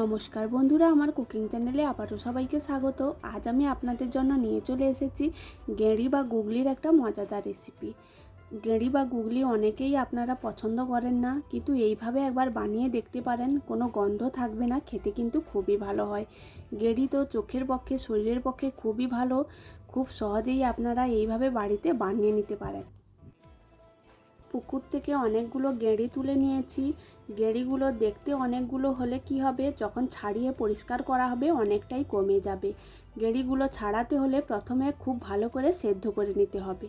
নমস্কার বন্ধুরা, আমার কুকিং চ্যানেলে আবারও সবাইকে স্বাগত। আজ আমি আপনাদের জন্য নিয়ে চলে এসেছি গেঁড়ি বা গুগলির একটা মজাদার রেসিপি গেঁড়ি বা গুগলি অনেকেই আপনারা পছন্দ করেন না, কিন্তু এইভাবে একবার বানিয়ে দেখতে পারেন, কোনো গন্ধ থাকবে না, খেতে কিন্তু খুবই ভালো হয়। গেঁড়ি তো চোখের পক্ষে, শরীরের পক্ষে খুবই ভালো, খুব সহজেই আপনারা এইভাবে বাড়িতে বানিয়ে নিতে পারেন। পুকুর থেকে অনেকগুলো গেঁড়ি তুলে নিয়েছি। গেঁড়িগুলো দেখতে অনেকগুলো হলে কি হবে? যখন ছাড়িয়ে পরিষ্কার করা হবে, অনেকটাই কমে যাবে। গেঁড়িগুলো ছাড়াতে হলে প্রথমে খুব ভালো করে সেদ্ধ করে নিতে হবে।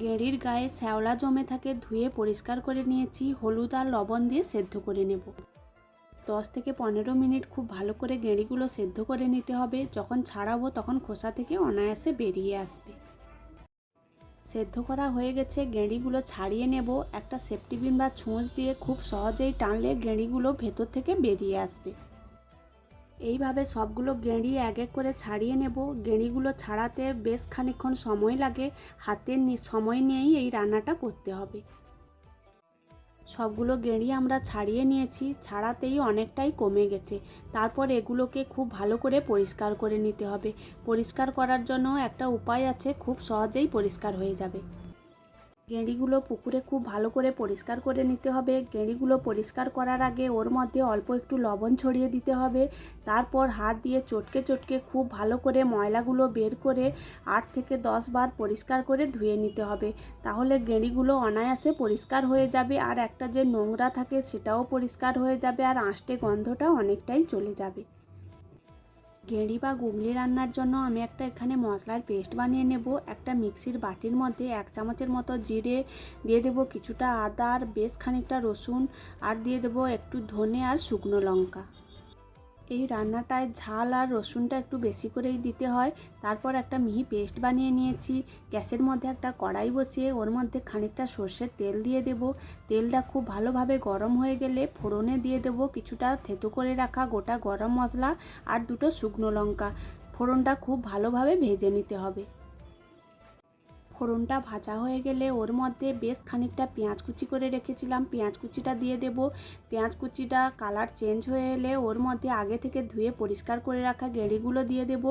গেঁড়ির গায়ে শ্যাওলা জমে থাকে, ধুয়ে পরিষ্কার করে নিয়েছি। হলুদ আর লবণ দিয়ে সেদ্ধ করে নেব। দশ থেকে পনেরো মিনিট খুব ভালো করে গেঁড়িগুলো সেদ্ধ করে নিতে হবে। যখন ছাড়াবো তখন খোসা থেকে অনায়াসে বেরিয়ে আসবে। সেদ্ধ করা হয়ে গেছে গেঁড়িগুলো ছাড়িয়ে নেব। একটা সেফটি বিন বা ছুঁচ দিয়ে খুব সহজেই টানলে গেঁড়িগুলো ভেতর থেকে বেরিয়ে আসবে। এইভাবে সবগুলো গেঁড়ি এক এক করে ছাড়িয়ে নেব। গেঁড়িগুলো ছাড়াতে বেশ খানিক্ষণ সময় লাগে। হাতের সময় নিয়েই এই রান্নাটা করতে হবে। সবগুলো গেঁড়ি আমরা ছাড়িয়ে নিয়েছি, ছাড়াতেই অনেকটাই কমে গেছে। তারপর এগুলোকে খুব ভালো করে পরিষ্কার করে নিতে হবে। পরিষ্কার করার জন্য একটা উপায় আছে, খুব সহজেই পরিষ্কার হয়ে যাবে। গেঁড়িগুলো পুকুরে খুব ভালো করে পরিষ্কার করে নিতে হবে। গেঁড়িগুলো পরিষ্কার করার আগে ওর মধ্যে অল্প একটু লবণ ছড়িয়ে দিতে হবে। তারপর হাত দিয়ে চটকে চটকে খুব ভালো করে ময়লাগুলো বের করে আট থেকে দশ বার পরিষ্কার করে ধুয়ে নিতে হবে। তাহলে গেঁড়িগুলো অনায়াসে পরিষ্কার হয়ে যাবে আর একটা যে নোংরা থাকে সেটাও পরিষ্কার হয়ে যাবে আর আঁশটে গন্ধটা অনেকটাই চলে যাবে। গেঁড়ি বা গুগলি রান্নার জন্য আমি একটা এখানে মশলার পেস্ট বানিয়ে নেব। একটা মিক্সির বাটির মধ্যে এক চামচের মতো জিরে দিয়ে দেব কিছুটা আদার বেশ খানিকটা রসুন। আর দিয়ে দেব একটু ধনে আর শুকনো লঙ্কা। এই রান্নাটায় ঝাল আর রসুনটা একটু বেশি করেই দিতে হয়। তারপর একটা মিহি পেস্ট বানিয়ে নিয়েছি। গ্যাসের মধ্যে একটা কড়াই বসিয়ে ওর মধ্যে খানিকটা সর্ষের তেল দিয়ে দেব। তেলটা খুব ভালোভাবে গরম হয়ে গেলে ফোড়নে দিয়ে দেব কিছুটা থেতো করে রাখা গোটা গরম মশলা আর দুটো শুকনো লঙ্কা। ফোড়নটা খুব ভালোভাবে ভেজে নিতে হবে। ফোড়নটা ভাজা হয়ে গেলে ওর মধ্যে বেশ খানিকটা পেঁয়াজ কুচি করে রেখেছিলাম। পেঁয়াজ কুচিটা দিয়ে দেব। পেঁয়াজ কুচিটা কালার চেঞ্জ হয়ে এলে ওর মধ্যে আগে থেকে ধুয়ে পরিষ্কার করে রাখা গেঁড়িগুলো দিয়ে দেব।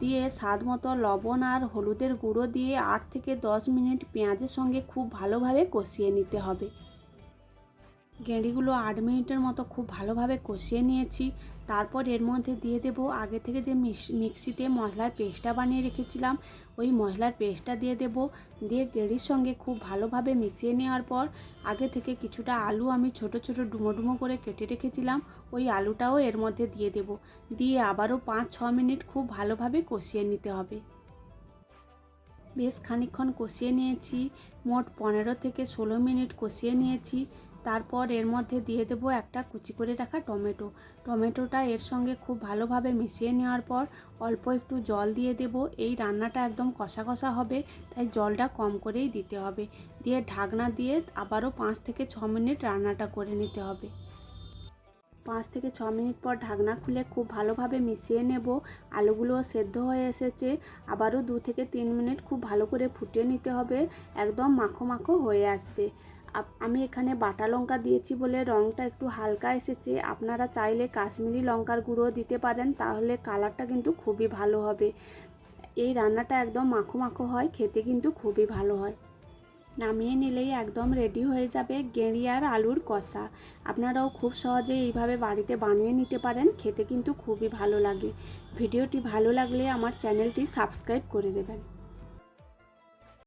দিয়ে স্বাদ মতো লবণ আর হলুদের গুঁড়ো দিয়ে আট থেকে দশ মিনিট পেঁয়াজের সঙ্গে খুব ভালোভাবে কষিয়ে নিতে হবে। গেঁড়িগুলো আট মিনিটের মতো খুব ভালোভাবে কষিয়ে নিয়েছি। তারপর এর মধ্যে দিয়ে দেব আগে থেকে যে মিক্সিতে মশলার পেস্টটা বানিয়ে রেখেছিলাম, ওই মশলার পেস্টটা দিয়ে দেব। দিয়ে গেঁড়ির সঙ্গে খুব ভালোভাবে মিশিয়ে নেওয়ার পর আগে থেকে কিছুটা আলু আমি ছোট ছোট ডুমো ডুমো করে কেটে রেখেছিলাম, ওই আলুটাও এর মধ্যে দিয়ে দেব। দিয়ে আবারও পাঁচ, ছ মিনিট খুব ভালোভাবে কষিয়ে নিতে হবে। বেশ খানিক্ষণ কষিয়ে নিয়েছি, মোট পনেরো থেকে ষোলো মিনিট কষিয়ে নিয়েছি। তারপর এর মধ্যে দিয়ে দেবো একটা কুচি করে রাখা টমেটো। টমেটোটা এর সঙ্গে খুব ভালোভাবে মিশিয়ে নেওয়ার পর অল্প একটু জল দিয়ে দেব। এই রান্নাটা একদম কষা কষা হবে, তাই জলটা কম করেই দিতে হবে। দিয়ে ঢাকনা দিয়ে আবারও পাঁচ থেকে ছ মিনিট রান্নাটা করে নিতে হবে। পাঁচ থেকে ছ মিনিট পর ঢাকনা খুলে খুব ভালোভাবে মিশিয়ে নেব। আলুগুলোও সেদ্ধ হয়ে এসেছে। আবারও দু থেকে তিন মিনিট খুব ভালো করে ফুটিয়ে নিতে হবে। একদম মাখো মাখো হয়ে আসবে। আমি এখানে বাটা লঙ্কা দিয়েছি বলে রঙটা একটু হালকা এসেছে। আপনারা চাইলে কাশ্মীরি লঙ্কার গুঁড়ো দিতে পারেন, তাহলে কালারটা কিন্তু খুবই ভালো হবে। এই রান্নাটা একদম মাখো মাখো হয়, খেতে কিন্তু খুবই ভালো হয়। নামিয়ে নিলেই একদম রেডি হয়ে যাবে গেঁড়ি আর আলুর কষা। আপনারাও খুব সহজে এইভাবে বাড়িতে বানিয়ে নিতে পারেন, খেতে কিন্তু খুবই ভালো লাগে। ভিডিওটি ভালো লাগলে আমার চ্যানেলটি সাবস্ক্রাইব করে দেবেন।